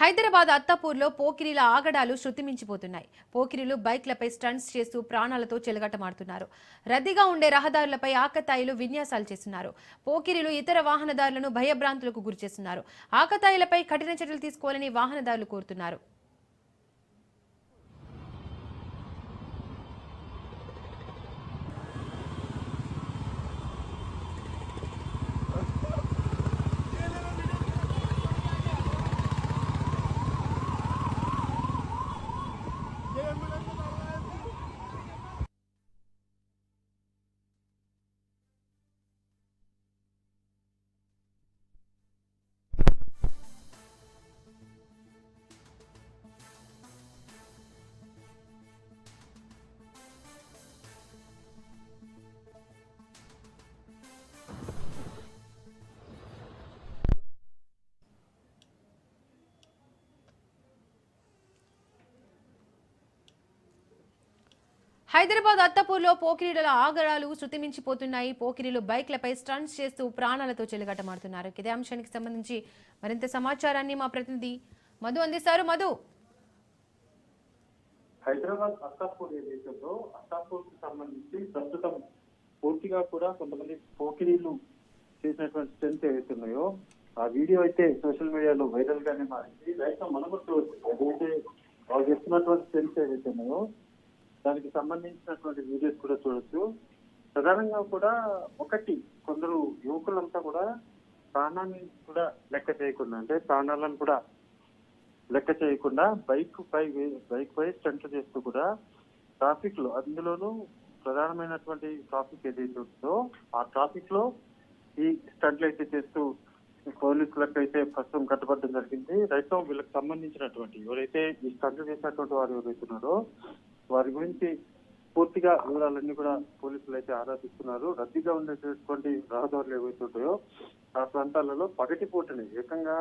హైదరాబాద్ అత్తాపూర్లో పోకిరీల ఆగడాలు శృతిమించిపోతున్నాయి. పోకిరీలు బైక్లపై స్టంట్స్ చేస్తూ ప్రాణాలతో చెలగటమాడుతున్నారు. రద్దీగా ఉండే రహదారులపై ఆకతాయిలు విన్యాసాలు చేస్తున్నారు. పోకిరీలు ఇతర వాహనదారులను భయభ్రాంతులకు గురిచేస్తున్నారు. ఆకతాయిలపై కఠిన చర్యలు తీసుకోవాలని వాహనదారులు కోరుతున్నారు. హైదరాబాద్ అత్తపూర్లో పోకిరీల ఆగరాలు శృతిమించిపోతున్నాయి. పోకిరీలు బైక్లపై స్టంట్స్ చేస్తూ ప్రాణాలతో చెలగటమాడుతున్నారు. ఇదే అంశానికి సంబంధించి మరింత సమాచారాన్ని మా ప్రతినిధి మధు అందిస్తారు. మధు. హైదరాబాద్ అత్తాపూర్ ఏదైతుందో అత్తాపూర్కు సంబంధించి ప్రస్తుతం పూర్తిగా కూడా కొంతమంది పోకిరీలు చేసినటువంటి స్ట్రెంత్ ఏవైతే ఉన్నాయో ఆ వీడియో అయితే సోషల్ మీడియాలో వైరల్ గానే మారింది. రైతు మనం కూడా చూడొచ్చు ఏదైతే వాళ్ళు చేస్తున్నటువంటి స్ట్రెంత్ ఏవైతే ఉన్నాయో దానికి సంబంధించినటువంటి వీడియోస్ కూడా చూడొచ్చు. ప్రధానంగా కూడా ఒకటి కొందరు యువకులంతా కూడా ప్రాణాన్ని కూడా లెక్క చేయకుండా అంటే ప్రాణాలను కూడా లెక్క చేయకుండా బైక్ పై బైక్ పై స్టంట్ చేస్తూ కూడా ట్రాఫిక్లో అందులోనూ ప్రధానమైనటువంటి ట్రాఫిక్ ఏదైతే ఉందో ఆ ట్రాఫిక్లో ఈ స్టంట్లు అయితే చేస్తూ పోలీసులకు అయితే ప్రస్తుతం కట్టబడడం జరిగింది. రైతు వీళ్ళకి సంబంధించినటువంటి ఎవరైతే ఈ స్టంట్లు చేసినటువంటి వారు ఎవరైతే ఉన్నారో వారి గురించి పూర్తిగా వివరాలన్నీ కూడా పోలీసులు అయితే ఆరాధిస్తున్నారు రద్దీగా ఉండేటటువంటి రహదారులు ఏవైతే ఉంటాయో ఆ ప్రాంతాలలో పగటి పూటని ఏకంగా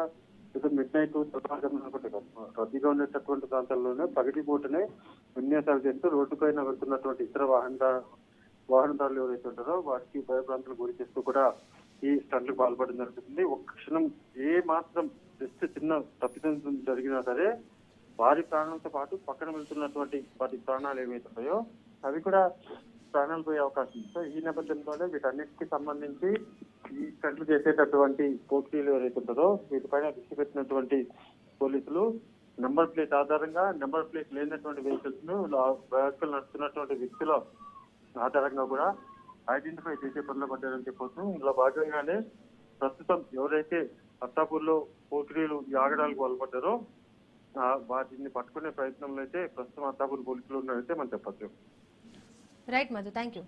ఇప్పుడు మిడ్ నైట్ అనుకుంటే రద్దీగా ఉండేటటువంటి ప్రాంతాల్లోనే పగటి పూటనే విన్యాసాలు చేస్తూ రోడ్డు పైన వెళ్తున్నటువంటి ఇతర వాహన వాహనదారులు ఎవరైతే ఉంటారో వాటికి భయభ్రాంతులు గురి చేస్తూ కూడా ఈ స్టంట్లు పాల్పడడం జరుగుతుంది. ఒక్క క్షణం ఏ మాత్రం జస్ట్ చిన్న తప్పిదం జరిగినా సరే వారి ప్రాణాలతో పాటు పక్కన వెళ్తున్నటువంటి వారి ప్రాణాలు ఏవైతే ఉన్నాయో అవి కూడా ప్రాణాలు పోయే అవకాశం ఉంది. సో ఈ నేపథ్యంలోనే వీటన్నిటికి సంబంధించి ఈ స్టంట్లు చేసేటటువంటి పోటీలు ఎవరైతే ఉంటారో వీటిపైన దృష్టి పెట్టినటువంటి పోలీసులు నెంబర్ ప్లేట్ ఆధారంగా నెంబర్ ప్లేట్ లేనటువంటి వెహికల్స్ను వెహికల్ నడుస్తున్నటువంటి వ్యక్తుల ఆధారంగా కూడా ఐడెంటిఫై చేసే పనిలో పడ్డారని చెప్పొచ్చు. ఇందులో భాగంగానే ప్రస్తుతం ఎవరైతే అత్తాపూర్లో పోకిరీలు ఆగడానికి పాల్పడ్డారో వాటిని పట్టుకునే ప్రయత్నంలో అయితే ప్రస్తుతం అత్తాపూర్ పోలీసులు ఉన్నారైతే మనం చెప్పచ్చు. Right Madhu thank you